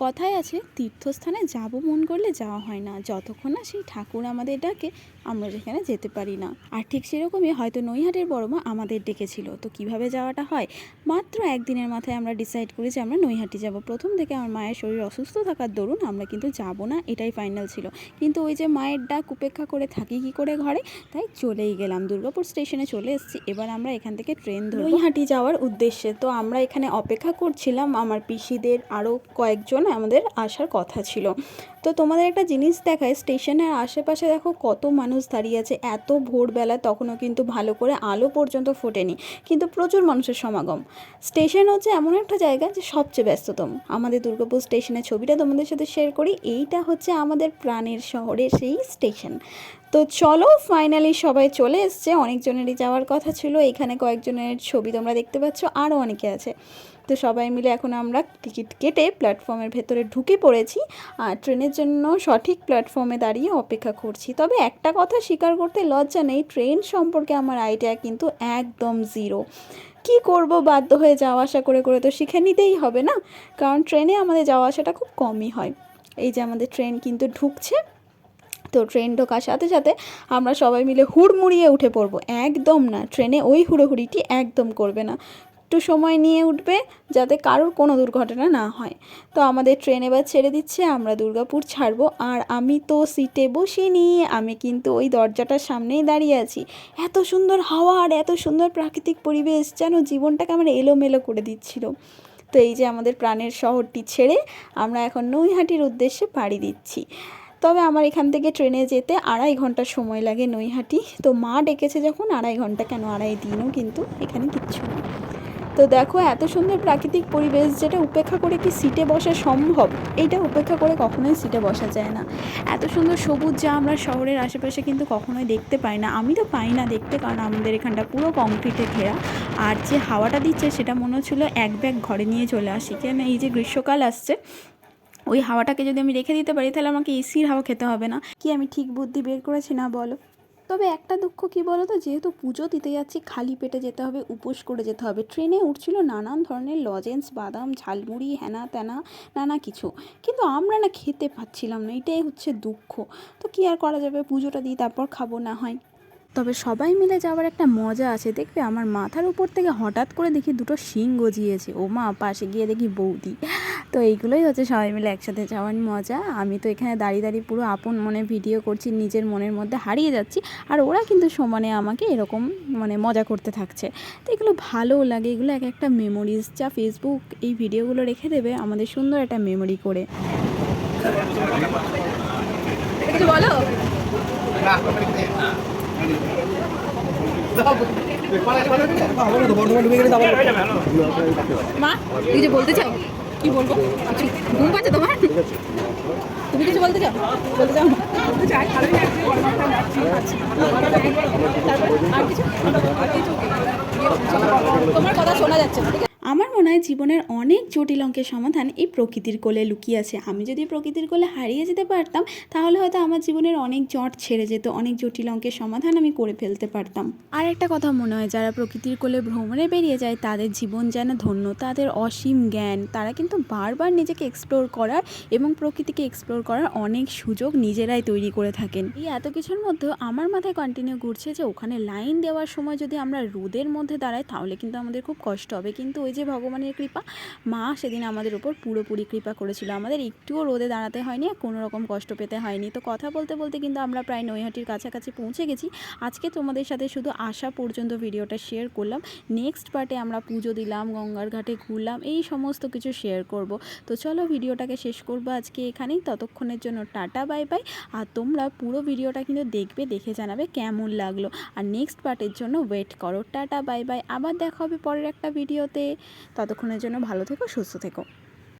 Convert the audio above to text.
কথায় আছে, তীর্থস্থানে যাব মন করলে যাওয়া হয় না। যতক্ষণ না সেই ঠাকুর আমাদের ডাকে আমরা যেখানে যেতে পারি না। আর ঠিক সেরকমই হয়তো নৈহাটের বড় মা আমাদের ডেকেছিল। তো কীভাবে যাওয়াটা হয়? মাত্র একদিনের মাথায় আমরা ডিসাইড করি যে আমরা নৈহাটি যাব। প্রথম থেকে আমার মায়ের শরীর অসুস্থ থাকার দরুন আমরা কিন্তু যাব না, এটাই ফাইনাল ছিল। কিন্তু ওই যে মায়ের ডাক উপেক্ষা করে থাকি কি করে ঘরে? তাই চলেই গেলাম। দুর্গাপুর স্টেশনে চলে এসেছি। এবার আমরা এখান থেকে ট্রেন ধরে নৈহাটি যাওয়ার উদ্দেশ্যে তো আমরা এখানে অপেক্ষা করছিলাম। আমার পিসিদের আরও কয়েকজন আমাদের আসার কথা ছিল। তো তোমাদের একটা জিনিস দেখায় স্টেশনের আশেপাশে দেখো কত মানুষ দাঁড়িয়ে আছে এত ভোরবেলা তখনও কিন্তু ভালো করে আলো পর্যন্ত ফোটেনি। কিন্তু প্রচুর মানুষের সমাগম। স্টেশন হচ্ছে এমন একটা জায়গা যে সবচেয়ে ব্যস্ততম। আমাদের দুর্গাপুর স্টেশনের ছবিটা তোমাদের সাথে শেয়ার করি। এইটা হচ্ছে আমাদের প্রাণের শহরের সেই স্টেশন। তো চলো ফাইনালি সবাই চলে এসছে। অনেকজনেরই যাওয়ার কথা ছিল। এখানে কয়েকজনের ছবি তোমরা দেখতে পাচ্ছ। আরও অনেকে আছে। তো সবাই মিলে এখন আমরা টিকিট কেটে প্ল্যাটফর্মের ভেতরে ঢুকে পড়েছি আর ট্রেনের জন্য সঠিক প্ল্যাটফর্মে দাঁড়িয়ে অপেক্ষা করছি। তবে একটা কথা স্বীকার করতে লজ্জা নেই, ট্রেন সম্পর্কে আমার আইডিয়া কিন্তু একদম জিরো। কি করব বাধ্য হয়ে যাওয়া আসা করে করে তো শিখে নিতেই হবে না? কারণ ট্রেনে আমাদের যাওয়া আসাটা খুব কমই হয়। এই যে আমাদের ট্রেন কিন্তু ঢুকছে, তো ট্রেন ঢোকার সাথে সাথে আমরা সবাই মিলে হুড়মুড়িয়ে উঠে পড়ব। একদম না, ট্রেনে ওই হুড়োহুড়িটি একদম করবে না। একটু সময় নিয়ে উঠবে যাতে কারোর কোনো দুর্ঘটনা না হয়। তো আমাদের ট্রেন এবার ছেড়ে দিচ্ছে, আমরা দুর্গাপুর ছাড়বো। আর আমি তো সিটে বসিনি, আমি কিন্তু ওই দরজাটার সামনেই দাঁড়িয়ে আছি। এত সুন্দর হাওয়া আর এত সুন্দর প্রাকৃতিক পরিবেশ যেন জীবনটাকে আমার এলোমেলো করে দিচ্ছিল। তো এই যে আমাদের প্রাণের শহরটি ছেড়ে আমরা এখন নৈহাটির উদ্দেশ্যে পাড়ি দিচ্ছি। তবে আমার এখান থেকে ট্রেনে যেতে আড়াই ঘণ্টা সময় লাগে নৈহাটি। তো মা ডেকেছে যখন, আড়াই ঘণ্টা কেন? আড়াই দিনও কিন্তু এখানে কিচ্ছু নেই। তো দেখো, এত সুন্দর প্রাকৃতিক পরিবেশ যেটা উপেক্ষা করে কি সিটে বসা সম্ভব? এইটা উপেক্ষা করে কখনোই সিটে বসা যায় না। এত সুন্দর সবুজ যা আমরা শহরের আশেপাশে কিন্তু কখনোই দেখতে পাই না। আমি তো পাই না দেখতে, কারণ আমাদের এখানটা পুরো কংক্রিটে ঘেরা। আর যে হাওয়াটা দিচ্ছে সেটা মনে হচ্ছিল এক ব্যাগ ঘরে নিয়ে চলে আসি। কেন? এই যে গ্রীষ্মকাল আসছে, ওই হাওয়াটাকে যদি আমি রেখে দিতে পারি, তাহলে আমাকে এসির হাওয়া খেতে হবে না। কি আমি ঠিক বুদ্ধি বের করেছি না বলো? তবে একটা দুঃখ কি বলো তো যেহেতু পুজো দিতে যাচ্ছি, খালি পেটে যেতে হবে, উপোস করে যেতে হবে। ট্রেনে উঠছিল নানান ধরনের লজেন্স, বাদাম, ঝালমুড়ি হ্যানা ত্যানা নানা কিছু। কিন্তু আমরা না খেতে পাচ্ছিলাম না, এটাই হচ্ছে দুঃখ। তো কি আর করা যাবে? পুজোটা দিই, তারপর খাব না হয়। তবে সবাই মিলে যাওয়ার একটা মজা আছে। দেখবে আমার মাথার উপর থেকে হঠাৎ করে দেখি দুটো শিং গজিয়েছে। ও মা পাশে গিয়ে দেখি বৌদি। তো এইগুলোই হচ্ছে সবাই মিলে একসাথে যাওয়ার মজা। আমি তো এখানে দাঁড়িয়ে দাঁড়িয়ে পুরো আপন মনে ভিডিও করছি, নিজের মনের মধ্যে হারিয়ে যাচ্ছি। আর ওরা কিন্তু সমানে আমাকে এরকম মানে মজা করতে থাকছে। তো এগুলো ভালোও লাগে, এগুলো এক একটা মেমোরিজ যা ফেসবুক এই ভিডিওগুলো রেখে দেবে আমাদের সুন্দর একটা মেমোরি করে। বলতে চাও কি বলব? ঘুম পাচ্ছে তোমার? তুমি কিছু বলতে চাও? বলতে চাও বলতে চাই আর কিছু? তোমার কথা শোনা যাচ্ছে না, ঠিক আছে? আমার হয় জীবনের অনেক জটিল অঙ্কের সমাধান এই প্রকৃতির কোলে লুকিয়ে আছে। আমি যদি প্রকৃতির কোলে হারিয়ে যেতে পারতাম, তাহলে হয়তো আমার জীবনের অনেক জট ছেড়ে যেত, অনেক জটিল অঙ্কের সমাধান আমি করে ফেলতে পারতাম। আর একটা কথা মনে হয়, যারা প্রকৃতির কোলে ভ্রমণে বেরিয়ে যায়, তাদের জীবন যেন ধন্য, তাদের অসীম জ্ঞান, তারা কিন্তু বারবার নিজেকে এক্সপ্লোর করার এবং প্রকৃতিকে এক্সপ্লোর করার অনেক সুযোগ নিজেরাই তৈরি করে থাকেন। এই এত কিছুর মধ্যেও আমার মাথায় কন্টিনিউ ঘুরছে যে, ওখানে লাইন দেওয়ার সময় যদি আমরা রোদের মধ্যে দাঁড়াই, তাহলে কিন্তু আমাদের খুব কষ্ট হবে। কিন্তু ওই যে ভগবানের কৃপা। মা সেদিন আমাদের উপর পুরোপুরি কৃপা করেছিল। আমাদের একটুও রোদে দাঁড়াতে হয়নি, আর কোনো রকম কষ্ট পেতে হয়নি। তো কথা বলতে বলতে কিন্তু আমরা প্রায় নৈহাটির কাছাকাছি পৌঁছে গেছি। আজকে তোমাদের সাথে শুধু আসা পর্যন্ত ভিডিওটা শেয়ার করলাম। নেক্সট পার্টে আমরা পুজো দিলাম, গঙ্গার ঘাটে ঘুরলাম, এই সমস্ত কিছু শেয়ার করব। তো চলো ভিডিওটাকে শেষ করব আজকে এখানেই। ততক্ষণের জন্য টাটা বাই বাই আর তোমরা পুরো ভিডিওটা কিন্তু দেখবে, দেখে জানাবে কেমন লাগল। আর নেক্সট পার্টের জন্য ওয়েট করো। টাটা বাই বাই আবার দেখা হবে পরের একটা ভিডিওতে। ততক্ষণের জন্য ভালো থেকো সুস্থ থেকো।